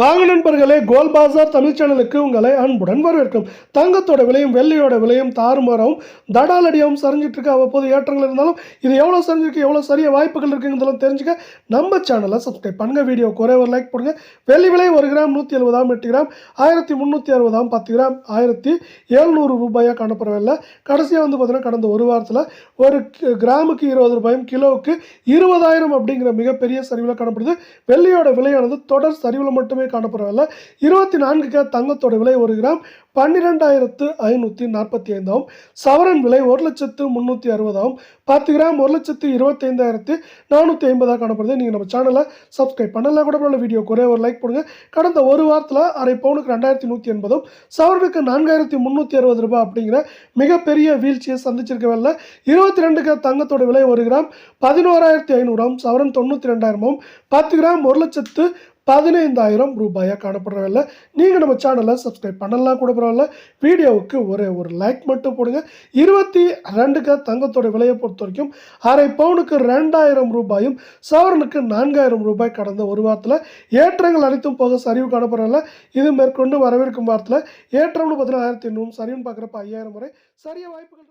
வாங்க நண்பர்களே கோல் பாசார் தமிழ் சேனலுக்கு உங்களை அன்புடன் வரவேற்கும். தங்கத்தோட விலையும் வெள்ளையோட விலையும் தாறுமாறாவும் தடாலடியாகவும் சரிஞ்சிட்டு இருக்கு அவ்வப்போது ஏற்றங்கள் இருந்தாலும் இது எவ்வளோ சரிஞ்சிருக்கு எவ்வளோ சரிய வாய்ப்புகள் இருக்குங்கிறதெல்லாம் தெரிஞ்சுக்க நம்ம சேனலை சப்ஸ்கிரைப் பண்ணுங்க. வீடியோ குறை ஒரு லைக் போடுங்க. வெள்ளி விலை ஒரு கிராம் நூற்றி எழுபதாம் எட்டு கிராம் ஆயிரத்தி முந்நூற்றி அறுபதாம் பத்து கிராம் ஆயிரத்தி எழுநூறு ரூபாயாக காணப்படவில்லை. கடைசியாக வந்து பார்த்தீங்கன்னா கடந்த ஒரு வாரத்தில் ஒரு கிராமுக்கு இருபது ரூபாயும் கிலோவுக்கு இருபதாயிரம் அப்படிங்கிற மிகப்பெரிய சரிவில் காணப்படுது. வெள்ளியோட விலையானது தொடர் சரிவில் மட்டுமே காணப்படவில்லை. இருபத்தி நான்கு கே தங்கத்தோட விலை ஒரு கிராம் பன்னிரெண்டாயிரத்து ஐநூற்றி நாற்பத்தி ஐந்தாகும் சவரன் விலை ஒரு லட்சத்து முந்நூற்றி அறுபதாகும் பத்து கிராம் ஒரு லட்சத்து இருபத்தைந்தாயிரத்து நானூற்றி ஐம்பதாக காணப்படுது. நீங்கள் நம்ம சேனலை சப்ஸ்கிரைப் பண்ணலாம் கூட உள்ள வீடியோ குறைய ஒரு லைக் போடுங்க. கடந்த ஒரு வாரத்தில் அரை பவுனுக்கு ரெண்டாயிரத்தி நூற்றி எண்பதும் சவரனுக்கு நான்காயிரத்தி முந்நூற்றி அறுபது ரூபாய் அப்படிங்கிற மிகப்பெரிய வீழ்ச்சியை சந்திச்சிருக்கவில்லை இருபத்தி ரெண்டுக்கு தங்கத்தோட விலை ஒரு கிராம் பதினோராயிரத்தி ஐநூறாம் சவரன் தொண்ணூற்றி ரெண்டாயிரமும் பத்து கிராம் ஒரு லட்சத்து பதினைந்தாயிரம் ரூபாயாக காணப்படவில்லை நீங்கள் நம்ம சேனலை சப்ஸ்கிரைப் பண்ணலாம் கூட பரவாயில்ல. வீடியோவுக்கு ஒரே ஒரு லைக் மட்டும் போடுங்க. இருபத்தி ரெண்டுக்கு தங்கத்தோட விலையை பொறுத்த வரைக்கும் அரை பவுனுக்கு ரெண்டாயிரம் ரூபாயும் சவரனுக்கு நான்காயிரம் ரூபாய் கடந்த ஒரு வாரத்தில். ஏற்றங்கள் அனைத்தும் போக சரிவு காணப்படவில்லை இது மேற்கொண்டு வரவிருக்கும் வாரத்தில் ஏற்றம்னு பார்த்தீங்கன்னா ஆயிரத்தி எண்ணூறு சரிவுன்னு பார்க்குறப்ப ஐயாயிரம் வரை. சரிய வாய்ப்புகள்